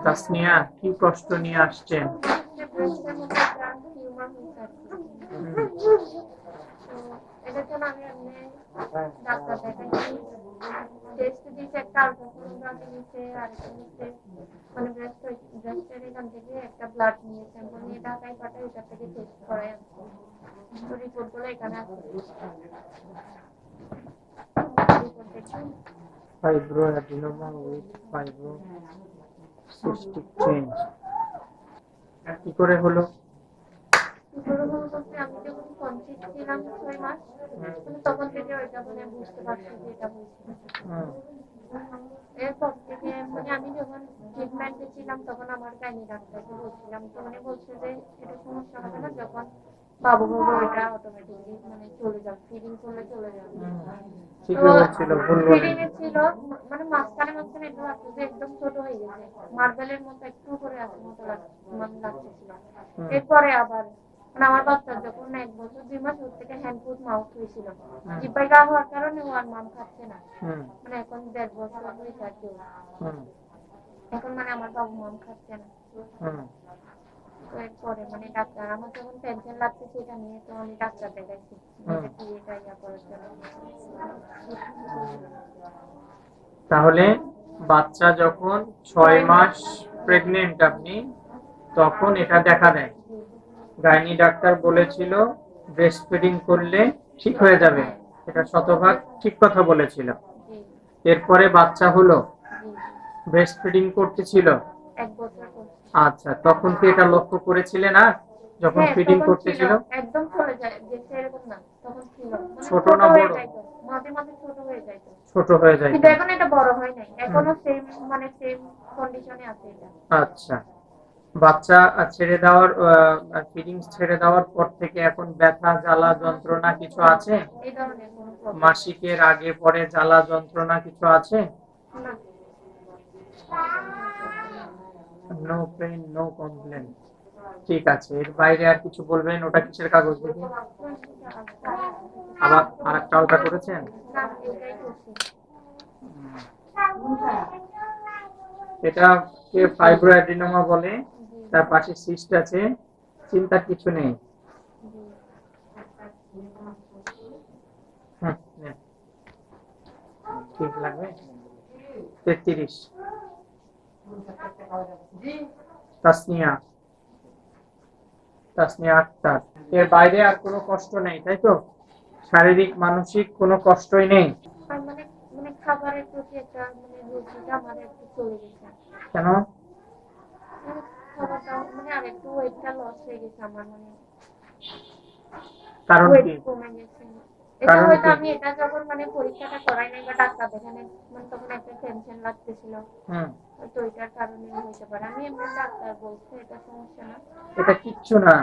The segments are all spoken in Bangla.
তাসনিয়া কি কষ্ট নিয়ে আসছেন? ব্রেস্টের মধ্যে একটা টিউমার হয়েছে আর কি। মানে এটা করে হলো আমি যখন কনসিভ ছিলাম মাস মানে তখন থেকে ওইটা মানে বুঝতে পারছি যে এটা এরপর থেকে মানে আমি যখন ট্রিটমেন্টে তখন আমার গাইনি বলছিলাম তো উনি বলছে যে এটা সমস্যা হবে না যখন বাবু হবে ওইটা অটোমেটিকলি মানে চলে যাবে ফিডিং করলে চলে যাবে ভুল ছিল মানে মাঝখানে মাঝখানে একটু একদম ছোট হয়ে গেছে। মার্বেলের মতো একটু করে আছে মতো মানে। এরপরে আবার মানে আমার বাচ্চার যখন এক বছর দুই মাস ওর থেকে হ্যান্ড মাউথ হয়েছিল। জিব্বাই গা হওয়ার কারণে ও আর মাম খাচ্ছে না। মানে এখন দেড় বছর হয়েছে আর কি ওর। এখন মানে আমার বাবু মাম খাচ্ছে না। হুম। তো এরপরে মানে ডাক্তার। আমার যখন টেনশন লাগছে সেটা নিয়ে তো আমি ডাক্তার দেখাইছি। কি এটা ইয়া করার জন্য। তাহলে বাচ্চা যখন ছয় মাস প্রেগনেন্ট আপনি তখন এটা দেখা দেয়। গাইনি ডাক্তার বলেছিল ব্রেস্ট ফিডিং করলে ঠিক হয়ে যাবে। এটা শতভাগ ঠিক কথা বলেছিল। এরপরে বাচ্চা হলো। ব্রেস্ট ফিডিং করতেছিল। এক বছর আচ্ছা তখন কি এটা লক্ষ্য করেছিলেন আর যখন হ্যাঁ, ফিডিং করতেছিল? একদম চলে যায় যে এরকম না তখন ছিল। মানে ছোট না বড়? মাঝে মাঝে ছোট হয়ে যাইতো। ছোট হয়ে যায় কিন্তু এখন এটা বড় হয় নাই এখনও সেম মানে সেম কন্ডিশনে আছে এটা। আচ্ছা বাচ্চা ছেড়ে দেওয়ার ফিডিং ছেড়ে দেওয়ার পর থেকে এখন ব্যথা জ্বালা যন্ত্রণা কিছু আছে? এই ধরনের কোনো মাসিকের আগে পরে জ্বালা যন্ত্রণা কিছু আছে? না। নো পেইন নো কমপ্লেন ঠিক আছে এর বাইরে আর কিছু বলবেন? ওটা কিসের কাগজ দেখি? আবার আরেকটা আলটা করেছেন? না এটাই করছি এটা কে ফাইব্রোঅ্যাডিনোমা বলে? তার পাশে সিস্ট আছে। চিন্তা কিছু নেই। জি হুম, ঠিক লাগবে? তেত্রিশ। তাসনিয়া। তাসনিয়া আক্তার। এর বাইরে আর কোনো কষ্ট নেই তাই তো? শারীরিক মানসিক কোনো কষ্টই নেই। মানে মানে খাবারের প্রতি একটা মানে রুচিটা আমার একটু চলে গেছে। কেন? মানে মানে আর একটু ওয়েটটা লস হয়ে গেছে আমার মানে। কারণ কি? কমে গেছে। এটা হয়তো আমি এটা যখন মানে পরীক্ষাটা করাই নাই বা ডাক্তার দেখানে মানে তখন একটা টেনশন লাগতেছিল। হুম। হয়তো কারণে হতে পারে। আমি এমনি ডাক্তার বলছে এটা সমস্যা না। এটা কিচ্ছু না।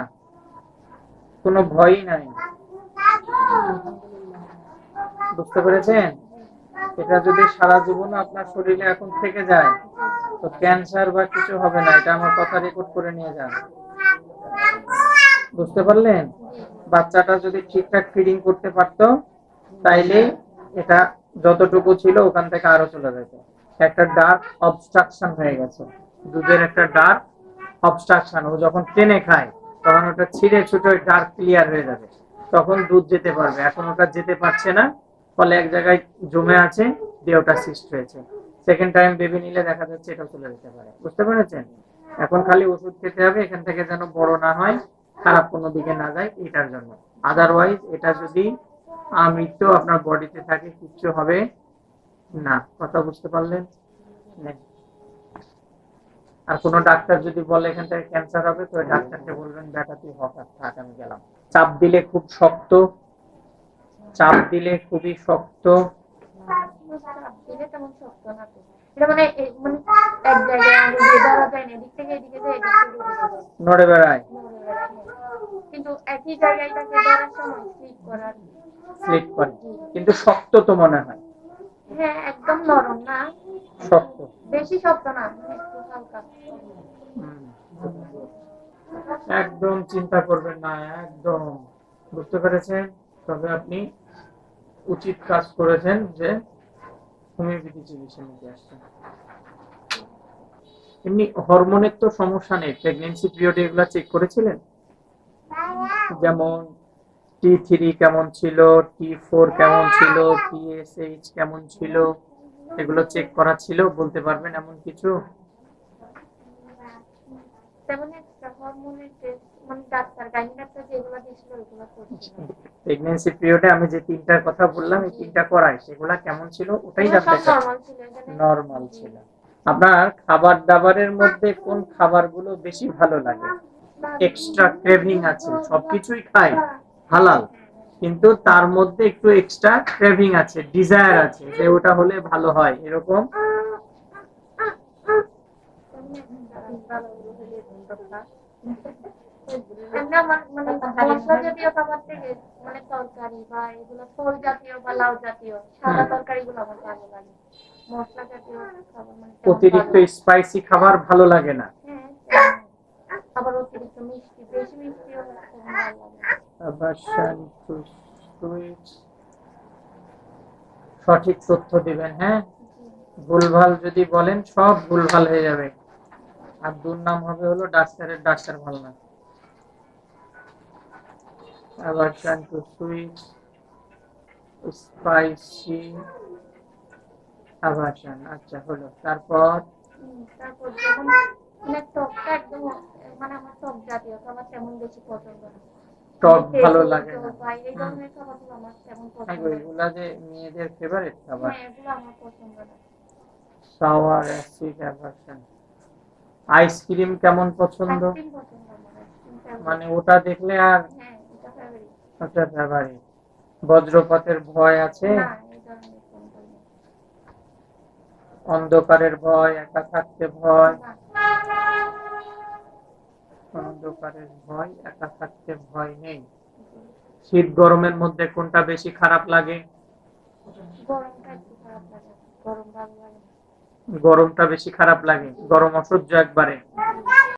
কোনো ভয়ই নাই। বুঝতে পেরেছেন? এটা যদি সারা জীবন আপনার শরীরে এখন থেকে যায় তো ক্যান্সার বা কিছু হবে না। এটা আমার কথা রেকর্ড করে নিয়ে যান। বুঝতে পারলেন? বাচ্চাটা যদি ঠিকঠাক ফিডিং করতে পারতো, তাইলে এটা যতটুকু ছিল ওখান থেকে আরও চলে যেত। একটা ডার্ক অবস্ট্রাকশন হয়ে গেছে। দুধের একটা ডার্ক অবস্ট্রাকশন ও যখন টেনে খায়, তখন ওটা ছিঁড়ে ছুটে ডার্ক ক্লিয়ার হয়ে যাবে। তখন দুধ যেতে পারবে। এখন ওটা যেতে পারছে না। ফলে এক জায়গায় জমে আছে, দিয়ে ওটা সিস্ট হয়েছে। সেকেন্ড টাইম বেবি নিলে দেখা যাচ্ছে এটা চলে যেতে পারে। বুঝতে পেরেছেন? এখন খালি ওষুধ খেতে হবে, এখান থেকে যেন বড় না হয়। খারাপ কোনো দিকে না যায়, এটার জন্য। আদারওয়াইজ এটা যদি আমৃত্যু আপনার বডিতে থাকে, কিচ্ছু হবে না। কথা বুঝতে পারলেন? আর কোনো ডাক্তার যদি বলে এখান থেকে ক্যান্সার হবে, তো ডাক্তারকে বলবেন, বেটা, তুই হঠাৎ থাক, আমি গেলাম। চাপ দিলে খুব শক্ত। চাপ দিলে খুবই শক্ত। নড়ে বেড়ায়। হ্যাঁ। কিন্তু একই জায়গায় তাকে ধরার সময় স্লিপ করার। স্লিপ করে। কিন্তু শক্ত তো মনে হয়। হ্যাঁ একদম নরম না। শক্ত। বেশি শক্ত না মানে একটু হালকা। একদম চিন্তা করবেন না একদম। বুঝতে পেরেছেন? তবে আপনি উচিত কাজ করেছেন যে হোমিওপ্যাথি চিকিৎসা নিতে আসছেন এমনি হরমোনের তো সমস্যা নেই। প্রেগনেন্সি পিরিয়ডে এগুলা চেক করেছিলেন? যেমন টি থ্রি কেমন ছিল টি ফোর কেমন ছিল টিএসএইচ কেমন ছিল এগুলো চেক করা ছিল বলতে পারবেন এমন কিছু? টেস্ট মানে প্রেগনেন্সি পিরিয়ডে আমি যে তিনটার কথা বললাম এই তিনটা করাই সেগুলা কেমন ছিল ওটাই জানতে নর্মাল ছিল। আপনার খাবার দাবারের মধ্যে কোন খাবারগুলো বেশি ভালো লাগে? এক্সট্রা ক্রেভিং আছে সবকিছুই খাই হালাল। কিন্তু তার মধ্যে একটু এক্সট্রা ক্রেভিং আছে ডিজায়ার আছে যে ওটা হলে ভালো হয় এরকম। মানে মানে খাবার মানে অতিরিক্ত স্পাইসি খাবার ভালো লাগে না। হ্যাঁ। আবার অতিরিক্ত মিষ্টি বেশি লাগে। না। আবার। সঠিক তথ্য দিবেন হ্যাঁ? ভুলভাল যদি বলেন সব ভুলভাল হয়ে যাবে। আর দুর নাম হবে হলো ডাক্তারের ডাক্তার ভালো না। আবার শান্ত সুইট স্পাইসি আবাসন আচ্ছা হলো। তারপর? তারপর মানে টকটা একদম মানে আমার টক জাতীয় খাবার তেমন বেশি পছন্দ না। টক ভালো লাগে না। এই ধরনের খাবারগুলো আমার তেমন পছন্দ না। এগুলা যে মেয়েদের ফেভারিট খাবার। হ্যাঁ এগুলো আমার পছন্দ না। সাওয়ার অ্যাসিড অ্যাভারশন আইসক্রিম কেমন পছন্দ? মানে ওটা দেখলে আর এটা ফেভারিট ওটা ফেভারিট বজ্রপাতের ভয় আছে। অন্ধকারের ভয় একা থাকতে ভয়? অন্ধকারের ভয় একা থাকতে ভয় নেই। শীত গরমের মধ্যে কোনটা বেশি খারাপ লাগে। গরমটা বেশি খারাপ লাগে গরম অসহ্য একবারে।